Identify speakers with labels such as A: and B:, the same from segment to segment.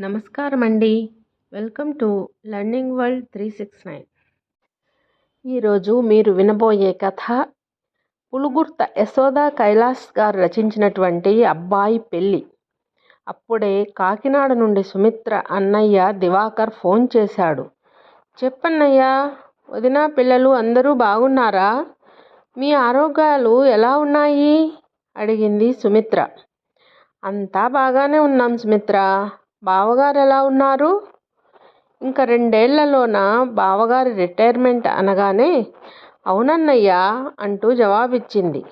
A: నమస్కారం అండి welcome to learning world three six nine. ఈరోజు మీరు వినబోయే కథ పులుగుర్త యశోద కైలాస్ గారు రచించినటువంటి అబ్బాయి పెళ్ళి. అప్పుడే కాకినాడ నుండి సుమిత్ర అన్నయ్య దివాకర్ ఫోన్ చేశాడు. చెప్పన్నయ్యా వదిన పిల్లలు అందరూ బాగున్నారా? మీ ఆరోగ్యాలు ఎలా ఉన్నాయి? అడిగింది సుమిత్ర. అంతా బాగానే ఉన్నాం సుమిత్ర. బావగారు ఎలా ఉన్నారు? ఇంకా రెండేళ్ళలోన బావగారి రిటైర్మెంట్ అనగానే అవునన్నయ్యా అంటూ జవాబిచ్చింది.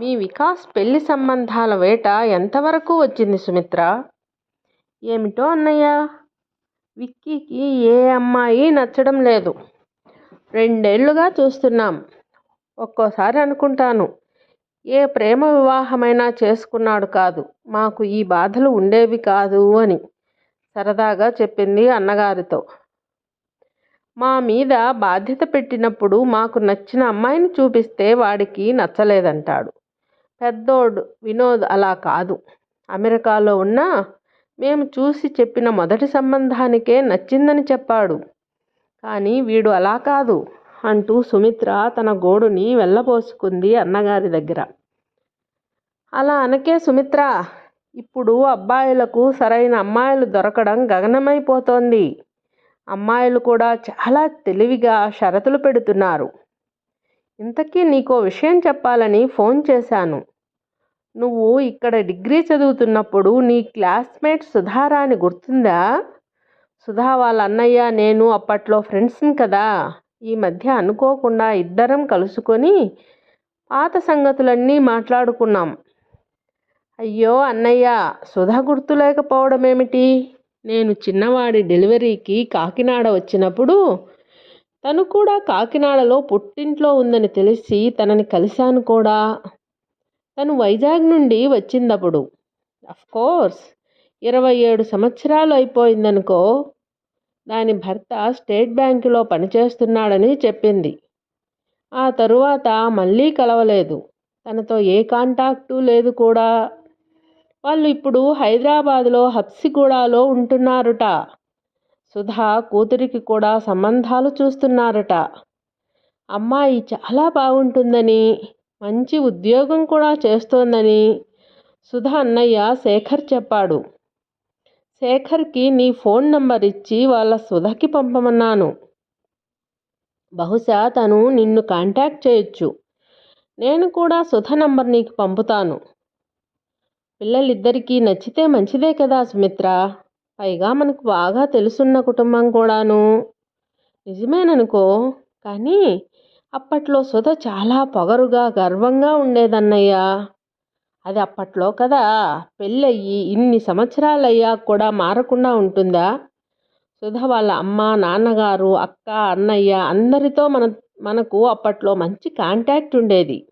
A: మీ వికాస్ పెళ్ళి సంబంధాల వేట ఎంతవరకు వచ్చింది సుమిత్ర? ఏమిటో అన్నయ్య విక్కీకి ఏ అమ్మాయి నచ్చడం లేదు. రెండేళ్ళుగా చూస్తున్నాం. ఒక్కోసారి అనుకుంటాను. ఏ ప్రేమ వివాహమైనా చేసుకున్నాడు కాదు. మాకు ఈ బాధలు ఉండేవి కాదు అని సరదాగా చెప్పింది అన్నగారితో. మా మీద బాధ్యత పెట్టినప్పుడు మాకు నచ్చిన అమ్మాయిని చూపిస్తే వాడికి నచ్చలేదంటాడు. పెద్దోడు వినోద్ అలా కాదు. అమెరికాలో ఉన్నా మేము చూసి చెప్పిన మొదటి సంబంధానికే నచ్చిందని చెప్పాడు. కానీ వీడు అలా కాదు అంటూ సుమిత్ర తన గోడుని వెళ్ళబోసుకుంది అన్నగారి దగ్గర. అలా అనకే సుమిత్ర ఇప్పుడు అబ్బాయిలకు సరైన అమ్మాయిలు దొరకడం గగనమైపోతోంది. అమ్మాయిలు కూడా చాలా తెలివిగా షరతులు పెడుతున్నారు. ఇంతకీ నీకో విషయం చెప్పాలని ఫోన్ చేశాను. నువ్వు ఇక్కడ డిగ్రీ చదువుతున్నప్పుడు నీ క్లాస్మేట్ సుధారాని గుర్తుందా? సుధా వాళ్ళ అన్నయ్య నేను అప్పట్లో ఫ్రెండ్స్ని కదా. ఈ మధ్య అనుకోకుండా ఇద్దరం కలుసుకొని పాత సంగతులన్నీ మాట్లాడుకున్నాం. అయ్యో అన్నయ్య సుధ గుర్తులేకపోవడం ఏమిటి నేను చిన్నవాడి డెలివరీకి కాకినాడ వచ్చినప్పుడు తను కూడా కాకినాడలో పుట్టింట్లో ఉందని తెలిసి తనని కలిశాను కూడా. తను వైజాగ్ నుండి వచ్చిందప్పుడు. కోర్స్ ఇరవై ఏడు సంవత్సరాలు అయిపోయిందనుకో దాని భర్త స్టేట్ బ్యాంకులో పనిచేస్తున్నాడని చెప్పింది. ఆ తరువాత మళ్ళీ కలవలేదు. తనతో ఏ కాంటాక్టు లేదు కూడా. వాళ్ళు ఇప్పుడు హైదరాబాదులో హబ్సిగూడలో ఉంటున్నారుట. సుధా కూతురికి కూడా సంబంధాలు చూస్తున్నారట. అమ్మాయి చాలా బాగుంటుందని మంచి ఉద్యోగం కూడా చేస్తోందని సుధా అన్నయ్య శేఖర్ చెప్పాడు. శేఖర్కి నీ ఫోన్ నంబర్ ఇచ్చి వాళ్ళ సుధకి పంపమన్నాను. బహుశా తను నిన్ను కాంటాక్ట్ చేయొచ్చు. నేను కూడా సుధ నంబర్ నీకు పంపుతాను. పిల్లలిద్దరికీ నచ్చితే మంచిదే కదా సుమిత్ర. పైగా మనకు బాగా తెలుసున్న కుటుంబం కూడాను. నిజమేననుకో కానీ అప్పట్లో సుధ చాలా పొగరుగా గర్వంగా ఉండేదన్నయ్య. అది అప్పట్లో కదా పెళ్ళయ్యి ఇన్ని సంవత్సరాలయ్యాక కూడా మారకుండా ఉంటుందా? సుధ వాళ్ళ అమ్మ నాన్నగారు అక్క అన్నయ్య అందరితో మన మనకు అప్పట్లో మంచి కాంటాక్ట్ ఉండేది.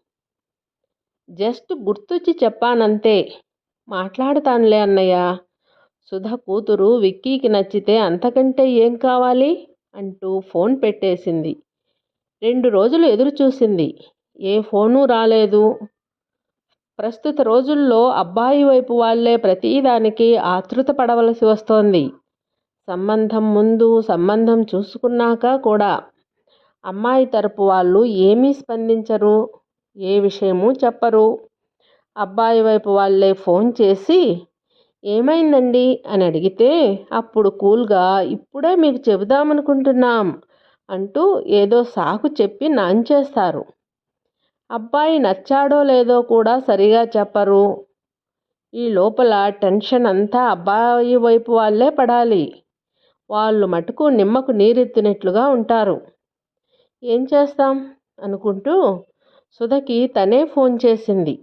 A: జస్ట్ గుర్తొచ్చి చెప్పానంతే. మాట్లాడతానులే అన్నయ్య. సుధ కూతురు విక్కీకి నచ్చితే అంతకంటే ఏం కావాలి? అంటూ ఫోన్ పెట్టేసింది. రెండు రోజులు ఎదురు చూసింది ఏ ఫోను రాలేదు. ప్రస్తుత రోజుల్లో అబ్బాయి వైపు వాళ్ళే ప్రతిదానికి ఆతృత పడవలసి వస్తోంది. సంబంధం ముందు సంబంధం చూసుకున్నాక కూడా అమ్మాయి తరపు వాళ్ళు ఏమీ స్పందించరు ఏ విషయము చెప్పరు. అబ్బాయి వైపు వాళ్ళే ఫోన్ చేసి ఏమైందండి? అని అడిగితే అప్పుడు కూల్గా ఇప్పుడే మీకు చెబుదామనుకుంటున్నాం అంటూ ఏదో సాకు చెప్పి నాంచేస్తారు. అబ్బాయి నచ్చాడో లేదో కూడా సరిగా చెప్పరు. ఈ లోపల టెన్షన్ అంతా అబ్బాయి వైపు వాళ్ళే పడాలి. వాళ్ళు మటుకు నిమ్మకు నీరెత్తినట్లుగా ఉంటారు. ఏం చేస్తాం? అనుకుంటూ సుధకి తనే ఫోన్ చేసింది.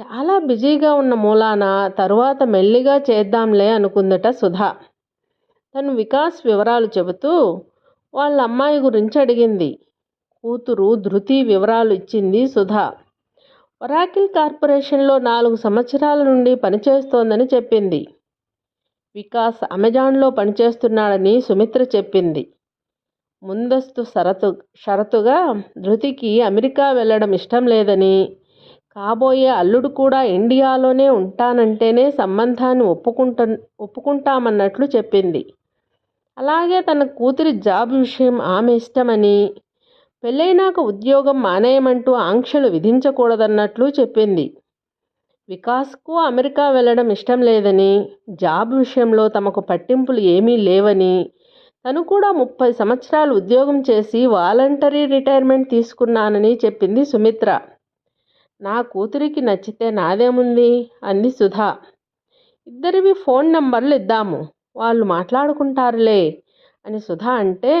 A: చాలా బిజీగా ఉన్న మూలాన తరువాత మెల్లిగా చేద్దాంలే అనుకుందట సుధా. తను వికాస్ వివరాలు చెబుతూ వాళ్ళ అమ్మాయి గురించి అడిగింది. కూతురు ధృతి వివరాలు ఇచ్చింది సుధా. ఒరాకిల్ కార్పొరేషన్లో నాలుగు సంవత్సరాల నుండి పనిచేస్తోందని చెప్పింది. వికాస్ అమెజాన్లో పనిచేస్తున్నాడని సుమిత్ర చెప్పింది. ముందస్తు షరతు షరతుగా ధృతికి అమెరికా వెళ్ళడం ఇష్టం లేదని కాబోయే అల్లుడు కూడా ఇండియాలోనే ఉంటానంటేనే సంబంధాన్ని ఒప్పుకుంట ఒప్పుకుంటామన్నట్లు చెప్పింది. అలాగే తన కూతురి జాబ్ విషయం ఆమె ఇష్టమని పెళ్ళైనాక ఉద్యోగం మానేయమంటూ ఆంక్షలు విధించకూడదన్నట్లు చెప్పింది. వికాస్కు అమెరికా వెళ్ళడం ఇష్టం లేదని జాబ్ విషయంలో తమకు పట్టింపులు ఏమీ లేవని తను కూడా ముప్పై సంవత్సరాలు ఉద్యోగం చేసి వాలంటరీ రిటైర్మెంట్ తీసుకున్నానని చెప్పింది సుమిత్ర. నా కూతురికి నచ్చితే నాదేముంది? అంది సుధా. ఇద్దరివి ఫోన్ నంబర్లు ఇద్దాము. వాళ్ళు మాట్లాడుకుంటారులే అని సుధా అంటే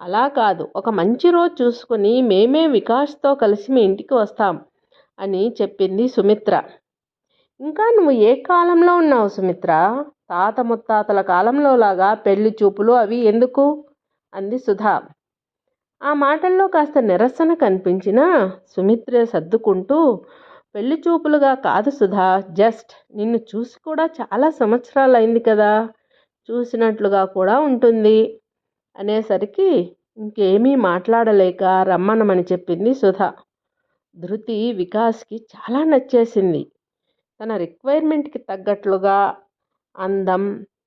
A: అలా కాదు. ఒక మంచి రోజు చూసుకుని మేమే వికాస్తో కలిసి మీ ఇంటికి వస్తాం అని చెప్పింది సుమిత్ర. ఇంకా నువ్వు ఏ కాలంలో ఉన్నావు సుమిత్ర? తాత ముత్తాతల కాలంలో లాగా పెళ్ళి చూపులు అవి ఎందుకు? అంది సుధా. ఆ మాటల్లో కాస్త నిరసన కనిపించినా సుమిత్రే సర్దుకుంటూ పెళ్ళి చూపులుగా కాదు సుధా జస్ట్ నిన్ను చూసి కూడా చాలా సంవత్సరాలు అయింది కదా చూసినట్లుగా కూడా ఉంటుంది అనేసరికి ఇంకేమీ మాట్లాడలేక రమ్మనమని చెప్పింది సుధా. ధృతి వికాస్కి చాలా నచ్చేసింది. తన రిక్వైర్మెంట్కి తగ్గట్లుగా అందం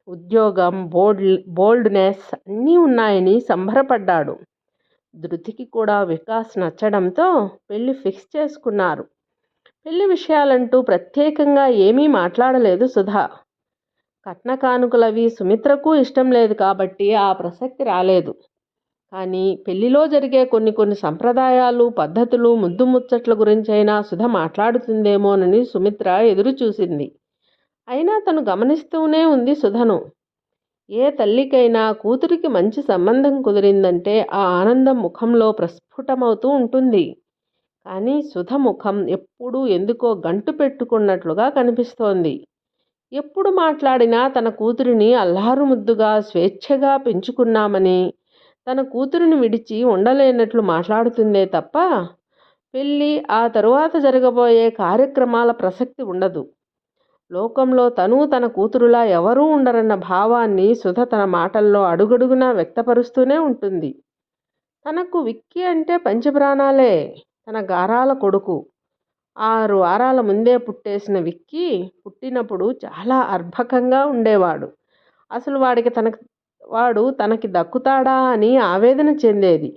A: ఉద్యోగం బోల్డ్ బోల్డ్నెస్ అన్నీ ఉన్నాయని సంబరపడ్డాడు. ధృతికి కూడా వికాస్ నచ్చడంతో పెళ్ళి ఫిక్స్ చేసుకున్నారు. పెళ్ళి విషయాలంటూ ప్రత్యేకంగా ఏమీ మాట్లాడలేదు సుధా. కట్న కానుకలవి సుమిత్రకు ఇష్టం లేదు కాబట్టి ఆ ప్రసక్తి రాలేదు. కానీ పెళ్ళిలో జరిగే కొన్ని కొన్ని సంప్రదాయాలు పద్ధతులు ముద్దు ముచ్చట్ల గురించైనా సుధ మాట్లాడుతుందేమోనని సుమిత్ర ఎదురు చూసింది అయినా తను గమనిస్తూనే ఉంది సుధను. ఏ తల్లికైనా కూతురికి మంచి సంబంధం కుదిరిందంటే ఆ ఆనందం ముఖంలో ప్రస్ఫుటమవుతూ ఉంటుంది. కానీ సుధ ముఖం ఎప్పుడూ ఎందుకో గంటు పెట్టుకున్నట్లుగా కనిపిస్తోంది. ఎప్పుడు మాట్లాడినా తన కూతురిని అల్లారుముద్దుగా స్వేచ్ఛగా పెంచుకున్నామని తన కూతురిని విడిచి ఉండలేనట్లు మాట్లాడుతుందే తప్ప పెళ్ళి ఆ తరువాత జరగబోయే కార్యక్రమాల ప్రసక్తి ఉండదు. లోకంలో తను తన కూతురులా ఎవరూ ఉండరన్న భావాన్ని సుధ తన మాటల్లో అడుగడుగునా వ్యక్తపరుస్తూనే ఉంటుంది. తనకు విక్కీ అంటే పంచప్రాణాలే తన గారాల కొడుకు. ఆరు వారాల ముందే పుట్టేసిన విక్కీ పుట్టినప్పుడు చాలా అర్భకంగా ఉండేవాడు. అసలు వాడికి తనకు వాడు తనకి దక్కుతాడా అని ఆవేదన చెందేది.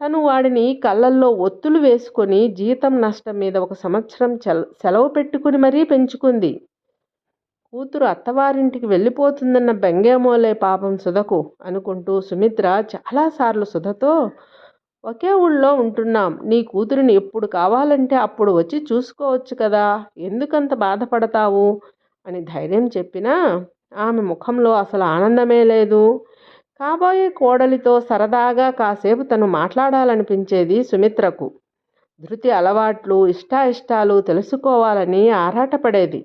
A: తను వాడిని కళ్ళల్లో ఒత్తులు వేసుకొని జీతం నష్టం మీద ఒక సంవత్సరం సెలవు పెట్టుకుని మరీ పెంచుకుంది. కూతురు అత్తవారింటికి వెళ్ళిపోతుందన్న బెంగేమోలే పాపం సుధకు అనుకుంటూ సుమిత్ర చాలాసార్లు సుధతో ఒకే ఊళ్ళో ఉంటున్నాం. నీ కూతురిని ఎప్పుడు కావాలంటే అప్పుడు వచ్చి చూసుకోవచ్చు కదా. ఎందుకంత బాధపడతావు? అని ధైర్యం చెప్పినా ఆమె ముఖంలో అసలు ఆనందమే లేదు. కాబోయే కోడలితో సరదాగా కాసేపు తను మాట్లాడాలనిపించేది సుమిత్రకు. ధృతి అలవాట్లు ఇష్టాయిష్టాలు తెలుసుకోవాలని ఆరాటపడేది.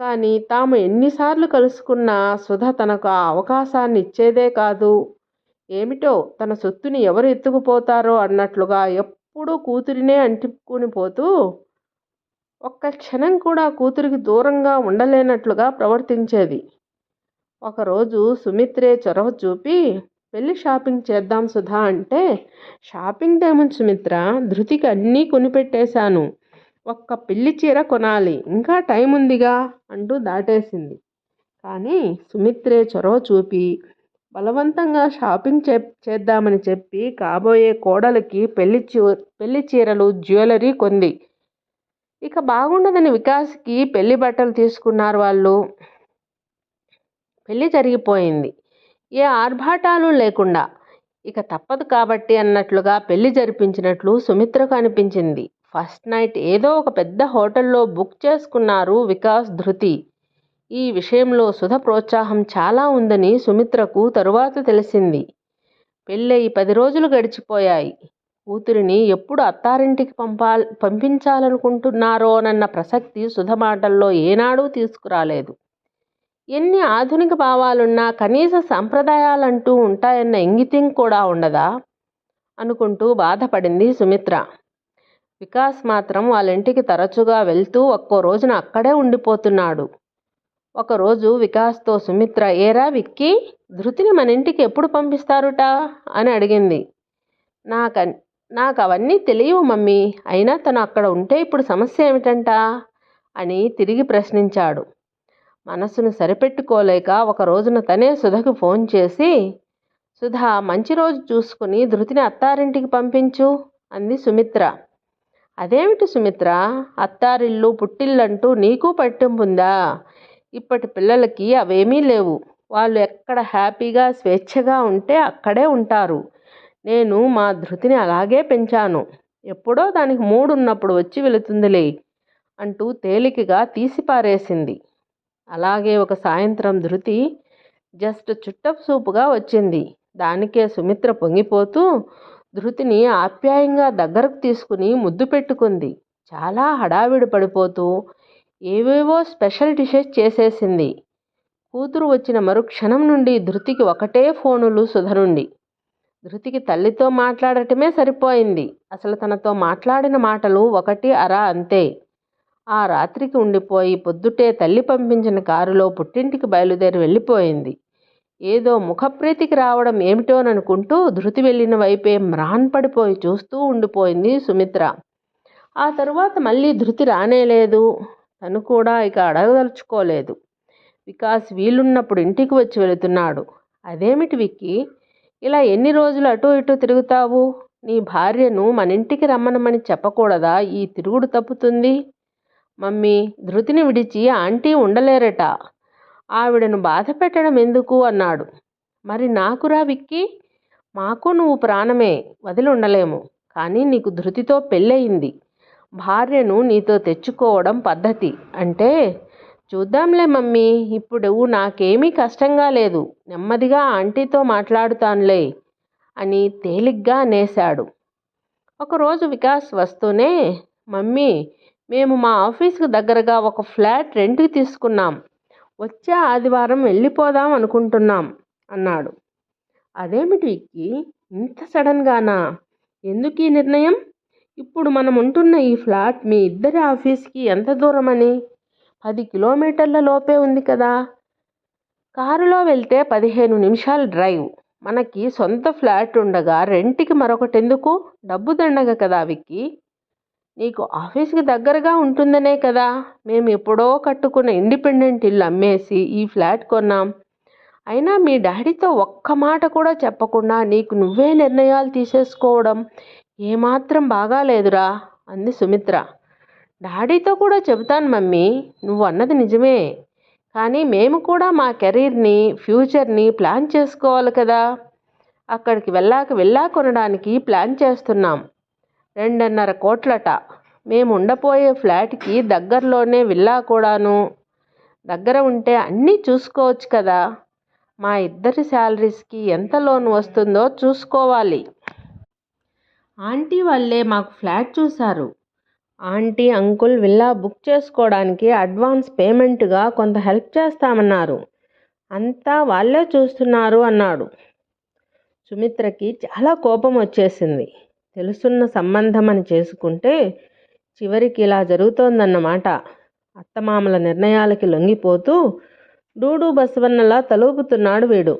A: కానీ తాము ఎన్నిసార్లు కలుసుకున్నా సుధ తనకు ఆ అవకాశాన్ని ఇచ్చేదే కాదు. ఏమిటో తన సొత్తుని ఎవరు ఎత్తుకుపోతారో అన్నట్లుగా ఎప్పుడూ కూతురినే అంటిపుకుని పోతూ ఒక్క క్షణం కూడా కూతురికి దూరంగా ఉండలేనట్లుగా ప్రవర్తించేది. ఒకరోజు సుమిత్రే చొరవ చూపి వెళ్ళి షాపింగ్ చేద్దాం సుధా అంటే షాపింగ్ ఏముంది సుమిత్ర ధృతికి అన్నీ కొనిపెట్టేశాను. ఒక్క పెళ్ళి చీర కొనాలి. ఇంకా టైం ఉందిగా అంటూ దాటేసింది. కానీ సుమిత్రే చొరవ చూపి బలవంతంగా షాపింగ్ చే చేద్దామని చెప్పి కాబోయే కోడలికి పెళ్ళి చూ పెళ్ళి చీరలు జ్యువెలరీ కొంది. ఇక బాగుండదని వికాస్కి పెళ్ళి బట్టలు తీసుకున్నారు వాళ్ళు. పెళ్ళి జరిగిపోయింది. ఏ ఆర్భాటాలు లేకుండా. ఇక తప్పదు కాబట్టి అన్నట్లుగా పెళ్ళి జరిపించినట్లు సుమిత్రకు అనిపించింది. ఫస్ట్ నైట్ ఏదో ఒక పెద్ద హోటల్లో బుక్ చేసుకున్నారు వికాస్ ధృతి. ఈ విషయంలో సుధ ప్రోత్సాహం చాలా ఉందని సుమిత్రకు తరువాత తెలిసింది. పెళ్ళయి పది రోజులు గడిచిపోయాయి. కూతురిని ఎప్పుడు అత్తారింటికి పంపాల్ పంపించాలనుకుంటున్నారోనన్న ప్రసక్తి సుధ మాటల్లో ఏనాడూ తీసుకురాలేదు. ఎన్ని ఆధునిక భావాలున్నా కనీస సంప్రదాయాలంటూ ఉంటాయన్న ఇంగితం కూడా ఉండదా? అనుకుంటూ బాధపడింది సుమిత్ర. వికాస్ మాత్రం వాళ్ళ ఇంటికి తరచుగా వెళ్తూ ఒక్కో రోజున అక్కడే ఉండిపోతున్నాడు. ఒకరోజు వికాస్తో సుమిత్ర ఏరా విక్కి ధృతిని మన ఇంటికి ఎప్పుడు పంపిస్తారుట? అని అడిగింది. నాక నాకు అవన్నీ తెలియవు మమ్మీ అయినా తను అక్కడ ఉంటే ఇప్పుడు సమస్య ఏమిటంట? అని తిరిగి ప్రశ్నించాడు. మనసును సరిపెట్టుకోలేక ఒక రోజున తనే సుధకు ఫోన్ చేసి సుధా మంచి రోజు చూసుకుని ధృతిని అత్తారింటికి పంపించు అంది సుమిత్ర. అదేమిటి సుమిత్ర? అత్తారిల్లు పుట్టిల్లంటూ నీకు పట్టింపుందా? ఇప్పటి పిల్లలకి అవేమీ లేవు. వాళ్ళు ఎక్కడ హ్యాపీగా స్వేచ్ఛగా ఉంటే అక్కడే ఉంటారు. నేను మా ధృతిని అలాగే పెంచాను. ఎప్పుడో దానికి మూడున్నప్పుడు వచ్చి వెళుతుందిలే అంటూ తేలికగా తీసిపారేసింది. అలాగే ఒక సాయంత్రం ధృతి జస్ట్ చుట్టపు సూపుగా వచ్చింది. దానికే సుమిత్ర పొంగిపోతూ ధృతిని ఆప్యాయంగా దగ్గరకు తీసుకుని ముద్దు పెట్టుకుంది. చాలా హడావిడి పడిపోతూ ఏవేవో స్పెషల్ డిషెస్ చేసేసింది. కూతురు వచ్చిన మరుక్షణం నుండి ధృతికి ఒకటే ఫోనులు సుధ నుండి ధృతికి తల్లితో మాట్లాడటమే సరిపోయింది. అసలు తనతో మాట్లాడిన మాటలు ఒకటి అరా అంతే. ఆ రాత్రికి ఉండిపోయి పొద్దుటే తల్లి పంపించిన కారులో పుట్టింటికి బయలుదేరి వెళ్ళిపోయింది. ఏదో ముఖప్రీతికి రావడం ఏమిటోననుకుంటూ ధృతి వెళ్ళిన వైపే మ్రాన్ పడిపోయి చూస్తూ ఉండిపోయింది సుమిత్ర. ఆ తరువాత మళ్ళీ ధృతి రానేలేదు. తను కూడా ఇక అడగదలుచుకోలేదు. వికాస్ వీలున్నప్పుడు ఇంటికి వచ్చి వెళుతున్నాడు. అదేమిటి విక్కి? ఇలా ఎన్ని రోజులు అటు ఇటు తిరుగుతావు? నీ భార్యను మన ఇంటికి రమ్మనమని చెప్పకూడదా? ఈ తిరుగుడు తప్పుతుంది. మమ్మీ ధృతిని విడిచి ఆంటీ ఉండలేరట. ఆవిడను బాధ పెట్టడం ఎందుకు అన్నాడు. మరి నాకురా విక్కీ మాకు నువ్వు ప్రాణమే వదిలి ఉండలేము కానీ నీకు ధృతితో పెళ్ళయింది. భార్యను నీతో తెచ్చుకోవడం పద్ధతి అంటే చూద్దాంలే మమ్మీ ఇప్పుడు నాకేమీ కష్టంగా లేదు నెమ్మదిగా ఆంటీతో మాట్లాడుతానులే అని తేలిగ్గా అనేశాడు. ఒకరోజు వికాస్ వస్తూనే మమ్మీ మేము మా ఆఫీస్కి దగ్గరగా ఒక ఫ్లాట్ రెంట్కి తీసుకున్నాం వచ్చే ఆదివారం వెళ్ళిపోదాం అనుకుంటున్నాం అన్నాడు. అదేమిటి విక్కీ? ఇంత సడన్గానా ఎందుకు ఈ నిర్ణయం? ఇప్పుడు మనం ఉంటున్న ఈ ఫ్లాట్ మీ ఇద్దరి ఆఫీస్కి ఎంత దూరమని? పది కిలోమీటర్ల లోపే ఉంది కదా. కారులో వెళ్తే పదిహేను నిమిషాలు డ్రైవ్. మనకి సొంత ఫ్లాట్ ఉండగా రెంట్కి మరొకటి ఎందుకు డబ్బు దండగ కదా విక్కీ. నీకు ఆఫీస్కి దగ్గరగా ఉంటుందనే కదా. మేము ఎప్పుడో కట్టుకున్న ఇండిపెండెంట్ ఇల్లు అమ్మేసి ఈ ఫ్లాట్ కొన్నాం. అయినా మీ డాడీతో ఒక్క మాట కూడా చెప్పకుండా నీకు నువ్వే నిర్ణయాలు తీసేసుకోవడం ఏమాత్రం బాగాలేదురా అంది సుమిత్ర. డాడీతో కూడా చెబుతాను మమ్మీ నువ్వు అన్నది నిజమే. కానీ మేము కూడా మా కెరీర్ని ఫ్యూచర్ని ప్లాన్ చేసుకోవాలి కదా. అక్కడికి వెళ్ళాక వెళ్ళా కొనడానికి ప్లాన్ చేస్తున్నాం. రెండున్నర కోట్లట. మేము ఉండపోయే ఫ్లాట్కి దగ్గరలోనే విల్లా కూడాను. దగ్గర ఉంటే అన్నీ చూసుకోవచ్చు కదా. మా ఇద్దరి శాలరీస్కి ఎంత లోన్ వస్తుందో చూసుకోవాలి. ఆంటీ వాళ్ళే మాకు ఫ్లాట్ చూశారు. ఆంటీ అంకుల్ విల్లా బుక్ చేసుకోవడానికి అడ్వాన్స్ పేమెంట్గా కొంత హెల్ప్ చేస్తామన్నారు. అంతా వాళ్ళే చూస్తున్నారు అన్నాడు. సుమిత్రకి చాలా కోపం వచ్చేసింది. తెలుసున్న సంబంధమని చేసుకుంటే చివరికి ఇలా జరుగుతోందన్నమాట. అత్తమామల నిర్ణయాలకి లొంగిపోతూ డూడు బసవన్నలా తలూపుతున్నాడు వీడు.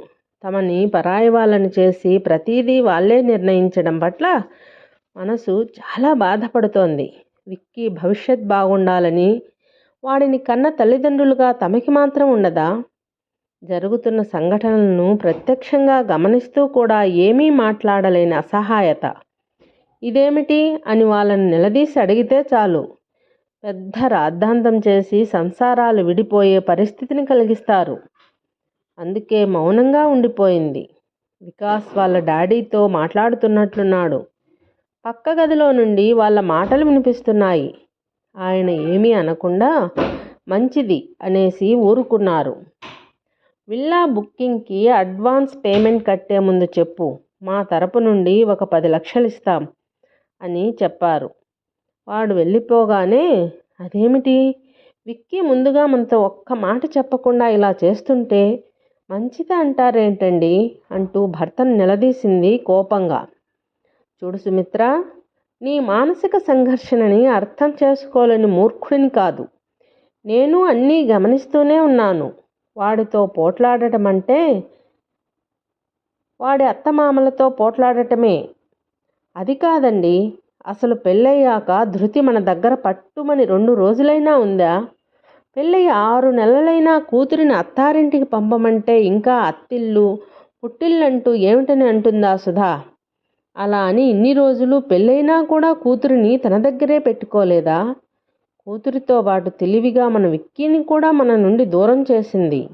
A: తమని పరాయి వాళ్ళని చేసి ప్రతీదీ వాళ్ళే నిర్ణయించడం పట్ల మనసు చాలా బాధపడుతోంది. విక్కీ భవిష్యత్ బాగుండాలని వాడిని కన్న తల్లిదండ్రులుగా తమకి మాత్రం ఉండదా? జరుగుతున్న సంఘటనలను ప్రత్యక్షంగా గమనిస్తూ కూడా ఏమీ మాట్లాడలేని అసహాయత. ఇదేమిటి అని వాళ్ళని నిలదీసి అడిగితే చాలు. పెద్ద రాద్ధాంతం చేసి సంసారాలు విడిపోయే పరిస్థితిని కలిగిస్తారు. అందుకే మౌనంగా ఉండిపోయింది. వికాస్ వాళ్ళ డాడీతో మాట్లాడుతున్నట్లున్నాడు. పక్క గదిలో నుండి వాళ్ళ మాటలు వినిపిస్తున్నాయి. ఆయన ఏమీ అనకుండా మంచిది అనేసి ఊరుకున్నారు. విల్లా బుకింగ్కి అడ్వాన్స్ పేమెంట్ కట్టే ముందు చెప్పు. మా తరపు నుండి ఒక పది లక్షలు ఇస్తాం. అని చెప్పారు. వాడు వెళ్ళిపోగానే అదేమిటి? విక్కీ ముందుగా మనతో ఒక్క మాట చెప్పకుండా ఇలా చేస్తుంటే మంచిది అంటారేంటండి? అంటూ భర్తను నిలదీసింది కోపంగా. చూడు సుమిత్ర నీ మానసిక సంఘర్షణని అర్థం చేసుకోలేని మూర్ఖుడిని కాదు. నేను అన్నీ గమనిస్తూనే ఉన్నాను. వాడితో పోట్లాడటం అంటే వాడి అత్తమామలతో పోట్లాడటమే. అది కాదండి. అసలు పెళ్ళయ్యాక ధృతి మన దగ్గర పట్టుమని రెండు రోజులైనా ఉందా? పెళ్ళయ్య ఆరు నెలలైనా కూతురిని అత్తారింటికి పంపమంటే ఇంకా అత్తిళ్ళు పుట్టిల్లంటూ ఏమిటని అంటుందా సుధా? అలా అని ఇన్ని రోజులు పెళ్ళైనా కూడా కూతురిని తన దగ్గరే పెట్టుకోలేదా? కూతురితో పాటు తెలివిగా మన విక్కీని కూడా మన నుండి దూరం చేసింది.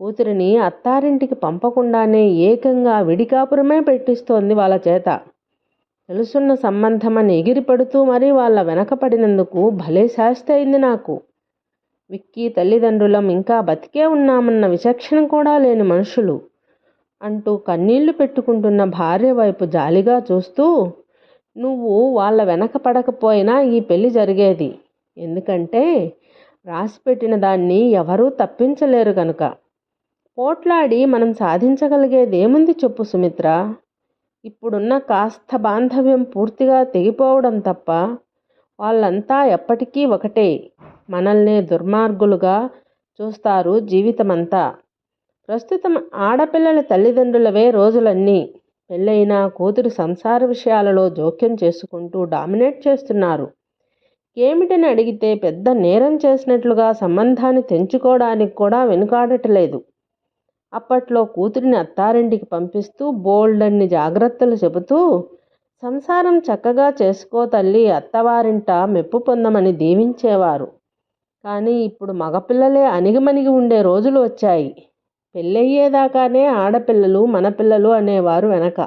A: కూతురిని అత్తారింటికి పంపకుండానే ఏకంగా విడికాపురమే పెట్టిస్తోంది వాళ్ళ చేత. తెలుసున్న సంబంధమని ఎగిరిపడుతూ మరీ వాళ్ళ వెనకపడినందుకు భలే శాస్తి అయింది నాకు. విక్కీ తల్లిదండ్రులం ఇంకా బతికే ఉన్నామన్న విచక్షణ కూడా లేని మనుషులు. అంటూ కన్నీళ్ళు పెట్టుకుంటున్న భార్య వైపు జాలిగా చూస్తూ నువ్వు వాళ్ళ వెనక పడకపోయినా ఈ పెళ్ళి జరిగేది. ఎందుకంటే రాసిపెట్టిన దాన్ని ఎవరూ తప్పించలేరు కనుక పోట్లాడి మనం సాధించగలిగేదేముంది చెప్పు సుమిత్ర? ఇప్పుడున్న కాస్త బాంధవ్యం పూర్తిగా తెగిపోవడం తప్ప వాళ్ళంతా ఎప్పటికీ ఒకటే. మనల్నే దుర్మార్గులుగా చూస్తారు జీవితమంతా. ప్రస్తుతం ఆడపిల్లల తల్లిదండ్రులవే రోజులన్నీ. పెళ్ళైన కూతురు సంసార విషయాలలో జోక్యం చేసుకుంటూ డామినేట్ చేస్తున్నారు. ఏమిటని అడిగితే పెద్ద నేరం చేసినట్లుగా సంబంధాన్ని తెంచుకోవడానికి కూడా వెనుకాడటలేదు. అప్పట్లో కూతురిని అత్తారింటికి పంపిస్తూ బోల్డన్ని జాగ్రత్తలు చెబుతూ సంసారం చక్కగా చేసుకో తల్లి అత్తవారింట మెప్పు పొందమని దీవించేవారు. కానీ ఇప్పుడు మగపిల్లలే అణిగిమణిగి ఉండే రోజులు వచ్చాయి. పెళ్ళయ్యేదాకానే ఆడపిల్లలు మన పిల్లలు అనేవారు వెనక.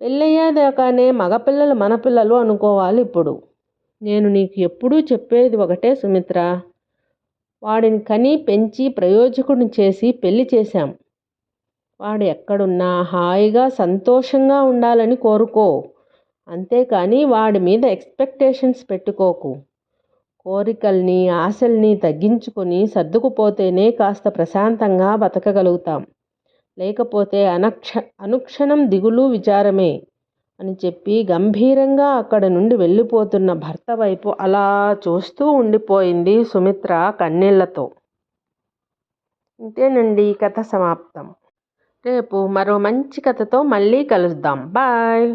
A: పెళ్ళయ్యేదాకానే మగపిల్లలు మన పిల్లలు అనుకోవాలి ఇప్పుడు. నేను నీకు ఎప్పుడూ చెప్పేది ఒకటే సుమిత్ర వాడిని కని పెంచి ప్రయోజకుడిని చేసి పెళ్ళి చేశాం. వాడు ఎక్కడున్నా హాయిగా సంతోషంగా ఉండాలని కోరుకో. అంతేకాని వాడి మీద ఎక్స్పెక్టేషన్స్ పెట్టుకోకు. కోరికల్ని ఆశల్ని తగ్గించుకొని సర్దుకుపోతేనే కాస్త ప్రశాంతంగా బతకగలుగుతాం. లేకపోతే అనక్ష అనుక్షణం దిగులు విచారమే. అని చెప్పి గంభీరంగా అక్కడ నుండి వెళ్ళిపోతున్న భర్త వైపు అలా చూస్తూ ఉండిపోయింది సుమిత్ర కన్నీళ్ళతో. ఇంతేనండి కథ సమాప్తం. రేపు మరో మంచి కథతో మళ్ళీ కలుద్దాం. బాయ్.